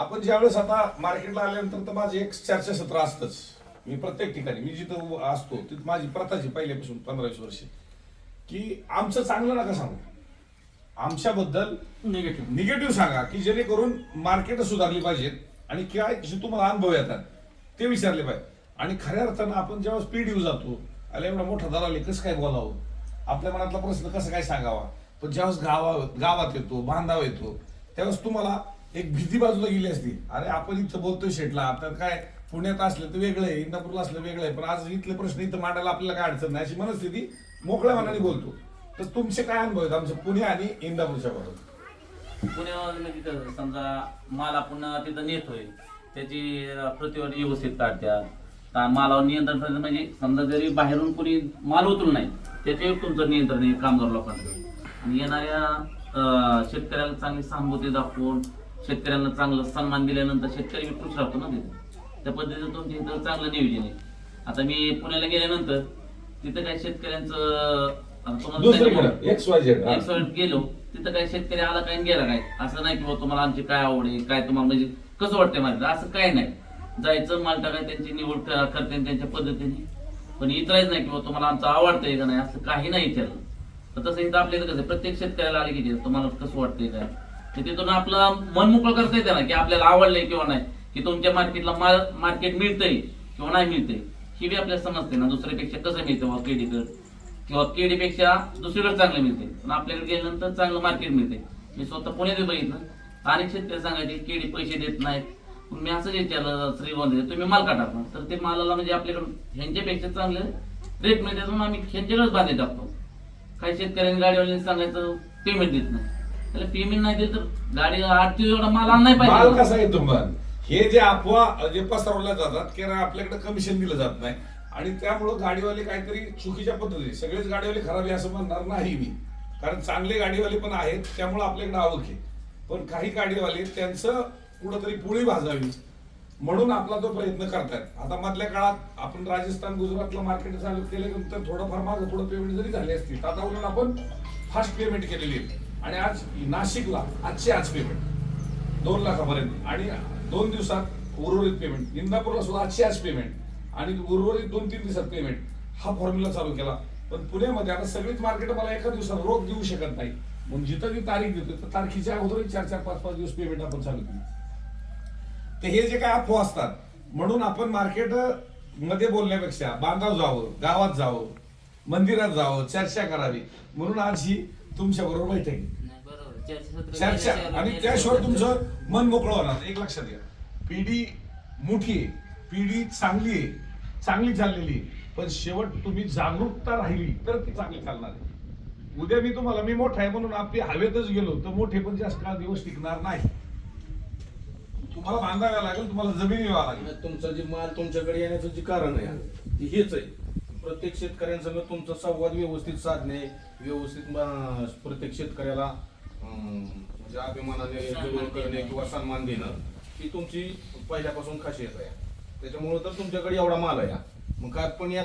आपण ज्यावेळेस आता मार्केटला आल्यानंतर तर माझं एक चर्चासत्र असतंच. मी प्रत्येक ठिकाणी मी जिथं असतो तिथं माझी प्रथाची पहिल्यापासून पंधरा वीस वर्ष. की आमचं चांगलं नका सांगू. आमच्याबद्दल निगेटिव्ह निगेटिव्ह सांगा की जेणेकरून मार्केट सुधारली पाहिजेत आणि काय जे तुम्हाला अनुभव येतात ते विचारले पाहिजे. आणि खऱ्या अर्थानं आपण जेव्हा स्पीड येऊ जातो आले एवढा मोठा दलाल आहे, कसं काय बोलावं? आपल्या मनातला प्रश्न कसं काय सांगावा? पण ज्यावेळेस गावा गावात येतो बांधावा येतो त्यावेळेस तुम्हाला एक भीती बाजूला गेली असती. अरे आपण इथं बोलतोय शेटला आता काय पुण्यात असलं तर वेगळं आहे इंदापूरला असलं वेगळं आहे पण आज इथले प्रश्न इथं मांडायला आपल्याला काय अडचण नाही. अशी मनस्थिती मोकळ्या मनाने बोलतो. तर तुमचे काय अनुभव आहेत आमचे पुणे आणि इंदापूरच्या बाबत पुण्यामध्ये म्हणजे तिथं समजा माल आपण तिथं नेतोय त्याची प्रतिवर व्यवस्थित काढत्यात मालावर नियंत्रण ठेवणं म्हणजे समजा जरी बाहेरून कोणी माल उतरू नाही त्याच्यावर तुमचं नियंत्रण आहे कामगार लोकांचं. आणि येणाऱ्या अं, शेतकऱ्याला चांगली सहानुभूती दाखवून शेतकऱ्यांना चांगलं सन्मान दिल्यानंतर शेतकरी बी खुश राहतो ना तिथे. त्या पद्धतीनं तुमच्या इथं चांगलं नियोजन आहे. आता मी पुण्याला गेल्यानंतर तिथं काय शेतकऱ्यांचं गेलो तिथं काय शेतकरी आला काय गेला काय? असं नाही की बुवा तुम्हाला आमची काय आवड आहे काय तुम्हाला म्हणजे कसं वाटतंय माझं? असं काय नाही. जायचं माल टाकाय त्यांची निवड करते त्यांच्या पद्धतीने. पण इतरायच नाही की तुम्हाला आमचं आवडतंय का नाही असं काही नाही विचारलं तर तसं इथं आपल्या इथं कसं प्रत्येक शेतकऱ्याला आले की तुम्हाला कसं वाटतंय काय? तिथून आपलं मन मोकळं करता येते ना की आपल्याला आवडलंय किंवा नाही की तुमच्या मार्केटला माल मार्केट मिळतंय किंवा नाही मिळतंय ही बी आपल्याला समजते ना दुसऱ्यापेक्षा कसं मिळतं बुवा किंवा केडीपेक्षा दुसरीकडे चांगलं मिळते पण आपल्याकडे गेल्यानंतर चांगलं मार्केट मिळते मी स्वतः पुण्यात बघितलं अनेक शेतकरी सांगायचे केडी पैसे देत नाहीत. पण मी असं विचारलं श्रीगोंद तुम्ही माल का? टाकता तर ते मालाला म्हणजे आपल्याकडून ह्यांच्यापेक्षा चांगलं रेट मिळते म्हणून आम्ही ह्यांच्याकडेच बांधे टाकतो. काही शेतकऱ्यांनी गाडीवाल्यांनी सांगायचं पेमेंट देत नाही. त्याला पेमेंट नाही दिलं तर गाडी एवढा माल नाही माल पाहिजे कसा आहे तुम्हाला हे जे अफवा जे पसरवल्या जातात की ना आपल्याकडे कमिशन दिलं जात नाही. आणि त्यामुळं गाडीवाले काहीतरी चुकीच्या पद्धतीने सगळेच गाडीवाले खराब आहे असं म्हणणार नाही मी. कारण चांगले गाडीवाले पण आहेत त्यामुळे आपल्याकडे आवक आहे. पण काही गाडीवाले त्यांचं कुठंतरी पुळी भाजावी म्हणून आपला तो प्रयत्न करतायत. आता मधल्या काळात आपण राजस्थान गुजरातला मार्केट चालू केल्यानंतर थोडंफार मागं थोडं पेमेंट जरी झाले असतील आता उलट आपण फास्ट पेमेंट केलेली आहे. आणि आज नाशिकला आजची आज पेमेंट दोन लाखापर्यंत. आणि दोन दिवसात उर्वरित पेमेंट इंदापूरला सुद्धा आजची आज पेमेंट आणि उर्वरित दोन तीन दिवसात पेमेंट हा फॉर्म्युला चालू केला. पण पुण्यामध्ये आता सगळीच मार्केट मला एका दिवसात रोख देऊ शकत नाही. म्हणून जिथं ती तारीख देतो तर तारखेच्या अगोदर चार चार पाच पाच दिवस पेमेंट आपण चालू केली. तर हे जे काय अफवा असतात म्हणून आपण मार्केटमध्ये बोलण्यापेक्षा बांधाव जावं गावात जावं मंदिरात जावं चर्चा करावी. म्हणून आज ही तुमच्या बरोबर बैठक आहे. नाही, बरोबर. चर्चासत्र चर्चा केल्याशिवाय आणि त्याशिवाय तुमचं मन मोकळं होणार एक लक्षात घ्या. पिढी मोठी आहे. पिढी चांगली आहे. चांगली चाललेली आहे. पण शेवट तुम्ही जागरूकता राहिली तर ती चांगली चालणार आहे. उद्या मी तुम्हाला मी मोठा आहे म्हणून आपली हवेतच गेलो तर मोठे पण जास्त काळ दिवस टिकणार नाही. तुम्हाला बांधाव्या लागेल तुम्हाला जमीन यावं लागेल. तुमचा जे माल तुमच्याकडे येण्याचं जे कारण आहे ते हेच आहे. प्रत्येक शेतकऱ्यांसंग तुमचा संवाद व्यवस्थित साधणे व्यवस्थित म- प्रत्येक शेतकऱ्याला अं, म्हणजे अभिमानाने जवळ करणे किंवा सन्मान देणं ही तुमची पहिल्यापासून खासियत आहे. त्याच्यामुळं तर तुमच्याकडे एवढा माल आहे. मग काय पण या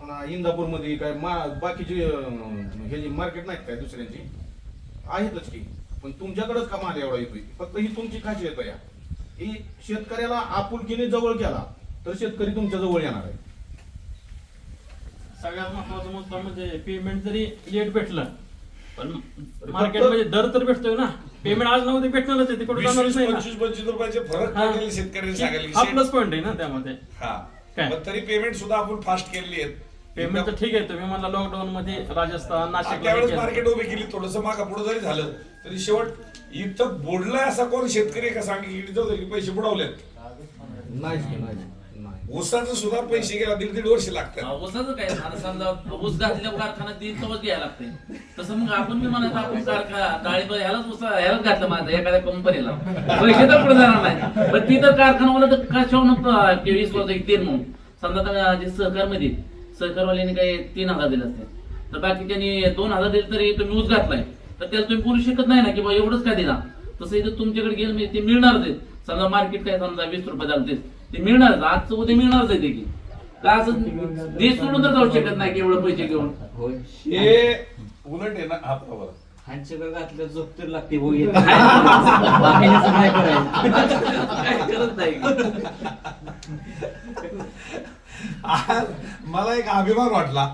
अं, इंदापूरमध्ये काय मा बाकीचे अं, हे जे मार्केट नाहीत काय दुसऱ्यांची आहेतच की. पण तुमच्याकडेच का माल एवढा येतोय? फक्त ही तुमची खासियत आहे. ही शेतकऱ्याला आपुलकीने जवळ केला तर शेतकरी तुमच्या जवळ येणार आहे. सगळ्यात महत्त्वाचा मुद्दा म्हणजे पेमेंट जरी लेट भेटलं पण मार्केटमध्ये दर तर भेटतोय ना. पेमेंट आज नव्हते भेटणारच आहे जाणारच नाही ना. पंचवीस पंचवीस रुपयाचे फरक हा. पडलेले शेतकऱ्यांनी हा प्लस पॉईंट आहे ना त्यामध्ये. हा. काय? पण तरी पेमेंट सुद्धा आपण फास्ट केलेली आहेत. पेमेंट तर ठीक आहे तुम्ही म्हणला लॉकडाऊन मध्ये राजस्थान हा, नाशिक त्यावेळेस मार्केट उभी केली थोडस मागा पुढे जरी झालं तरी शेवट इथं बुडलाय असा कोण शेतकरी का सांगे की पैसे बुडवलेत? नाहीच की नाही नाही ऊसाचं सुद्धा पैसे गेला दीड दीड वर्ष लागतात. ऊसाचं काय? आता समजा ऊस घातल्यावर कारखाना तीन तवच घ्यायला लागते तसं मग आपण मी म्हणायचं आपण कारखा डाळिंब ह्यालाच ऊस ह्यालाच घातलं माझं एखाद्या कंपनीला पैसे तर पुढे जाणार नाही पण ती तर कारखानावाला तर कशावर वीस वर्ष तीन म्हणून. समजा जे सहकारमध्ये सहकारवाल्याने काही तीन हजार दिले असते तर बाकी त्यांनी दोन हजार दिले तरी तुम्ही ऊस घातलाय. तर त्याला तुम्ही बोलू शकत नाही ना की बा एवढंच का दिला? तसं इथं तुमच्याकडे गेलं म्हणजे ते मिळणारच आहे समजा मार्केट काय समजा वीस रुपये झालं ते मिळणारच आजचं उद्या मिळणारच आहे ते की. का असं देश सोडून तर जाऊ शकत नाही की एवढं पैसे घेऊन. हे उलट आहे ना हा झोप तर लागते भाऊ येत नाही. बाकीचं काय करायचं? आज मला एक अभिमान वाटला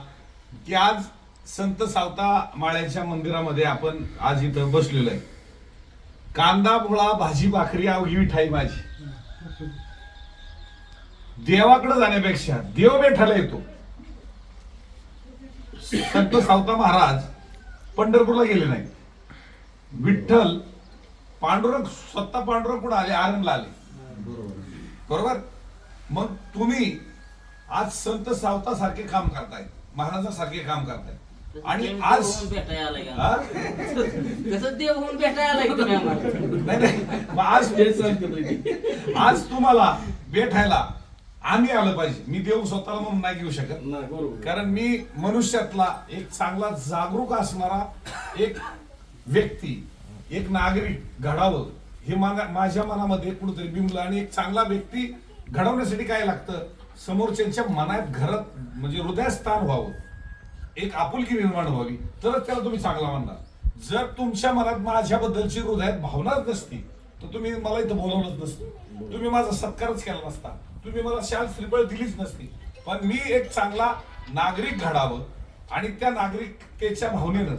की आज संत सावता माळ्यांच्या मंदिरामध्ये आपण आज इथं बसलेलो आहे. कांदा मुळा भाजी भाकरी अवघी मिठाई माझी. देवाकडे जाण्यापेक्षा देव बेठाला येतो. संत सावता महाराज पंढरपूरला गेले नाही विठ्ठल पांडुरंग स्वतः पांडुरंग कुठं आले? आरणला आले. बरोबर? मग तुम्ही आज संत सावता सारखे काम करताय महाराजासारखे काम करताय आणि आज देव होऊन भेटायला. आज तुम्हाला भेटायला आम्ही आलं पाहिजे. मी देव स्वतःला म्हणून नाही घेऊ शकत. नाही बरोबर कारण मी मनुष्यातला एक चांगला जागरूक असणारा एक व्यक्ती एक नागरिक घडावं हे माझ्या माझ्या मनामध्ये कुठेतरी बिंबलं आणि एक चांगला व्यक्ती घडवण्यासाठी काय लागतं? समोरच्यांच्या मनात घरात म्हणजे हृदयात स्थान व्हावं. एक आपुलकी निर्माण व्हावी. तरच त्याला तुम्ही चांगला म्हणणार. जर तुमच्या मनात माझ्याबद्दलची हृदयात भावनाच नसती तर तुम्ही मला इथं बोलवलंच नसतं. तुम्ही माझा सत्कारच केला नसता. तुम्ही मला शाल श्रीफळ दिलीच नसती. पण मी एक चांगला नागरिक घडावं आणि त्या नागरिकतेच्या भावनेनं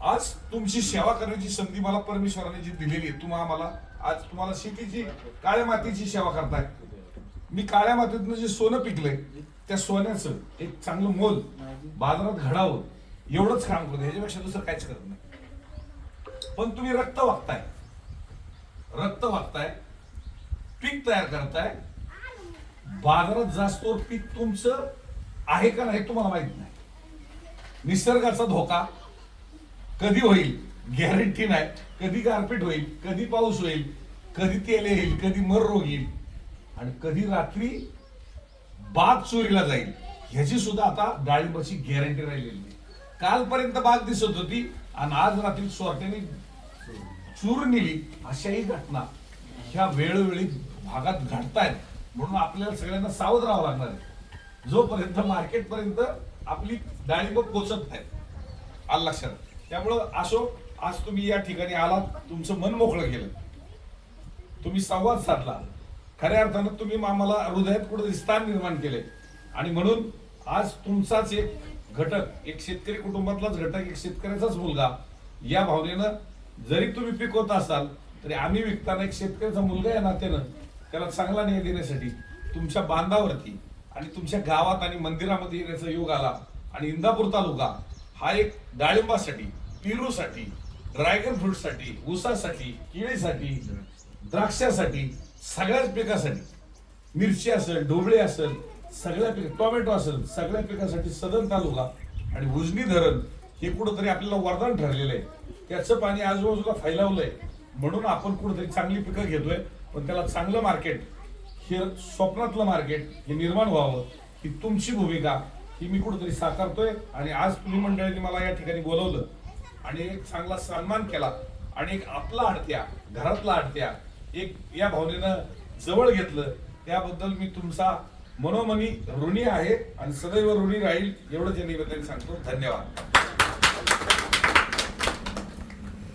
आज तुमची सेवा करण्याची संधी मला परमेश्वराने जी दिलेली आहे तुम्हाला मला आज तुम्हाला शेतीची काळ्या मातीची सेवा करताय. मी काळ्या मातीतनं जे सोनं पिकलंय त्या सोन्याचं एक चांगलं मोल बाजारात घडावं एवढंच काम करतो ह्याच्यापेक्षा दुसरं काहीच करत नाही. पण तुम्ही रक्त वागताय. रक्त वागताय. पीक तयार करताय. बाजारात जास्त पीक तुमचं आहे का नाही तुम्हाला माहीत नाही. निसर्गाचा धोका कधी होईल? गॅरंटी नाही. कधी गारपीट होईल? कधी पाऊस होईल? कधी तेल येईल? कधी मर रोग येईल? आणि कधी रात्री बाग चोरीला जाईल? ह्याची सुद्धा आता डाळिंबाची गॅरंटी राहिलेली नाही. कालपर्यंत बाग दिसत होती आणि आज रात्री चोरट्याने चूर नेली. अशाही घटना ह्या वेळोवेळी भागात घडतायत. म्हणून आपल्याला सगळ्यांना सावध राहावं लागणार आहे. जोपर्यंत मार्केटपर्यंत आपली डाळिंब पोचत नाही आलं लक्षात? त्यामुळं असो आज तुम्ही या ठिकाणी आलात तुमचं मन मोकळं केलं. तुम्ही संवाद साधला. खऱ्या अर्थानं तुम्ही आम्हाला हृदयात कुठेतरी स्थान निर्माण केले आणि म्हणून आज तुमचाच एक घटक एक शेतकरी कुटुंबातलाच घटक एक शेतकऱ्याचाच मुलगा या भावनेनं जरी तुम्ही पिकवत असाल तरी आम्ही विकताना एक शेतकऱ्याचा मुलगा या नात्यानं त्याला चांगला न्याय देण्यासाठी तुमच्या बांधावरती आणि तुमच्या गावात आणि मंदिरामध्ये येण्याचा योग आला आणि इंदापूर तालुका हा एक डाळिंबासाठी पेरूसाठी ड्रॅगन फ्रूटसाठी ऊसासाठी केळीसाठी द्राक्षासाठी सगळ्याच पिकासाठी. मिरची असेल ढोबळे असेल सगळ्या पिक टोमॅटो असेल सगळ्या पिकासाठी सदन तालुका आणि उजनी धरण हे कुठंतरी आपल्याला वरदान ठरलेलं आहे. त्याचं पाणी आजूबाजूला फैलावलंय. म्हणून आपण कुठंतरी चांगली पिकं घेतोय. पण त्याला चांगलं मार्केट हे स्वप्नातलं मार्केट हे निर्माण व्हावं ही तुमची भूमिका ही मी कुठंतरी साकारतोय. आणि आज तुम्ही मंडळींनी मला या ठिकाणी बोलवलं आणि एक चांगला सन्मान केला आणि एक आपला आडत्या घरातला आडत्या एक या भावनेनं जवळ घेतलं. त्याबद्दल मी तुमचा मनोमनी ऋणी आहे आणि सदैव ऋणी राहील एवढंच या निवेदन सांगतो. धन्यवाद.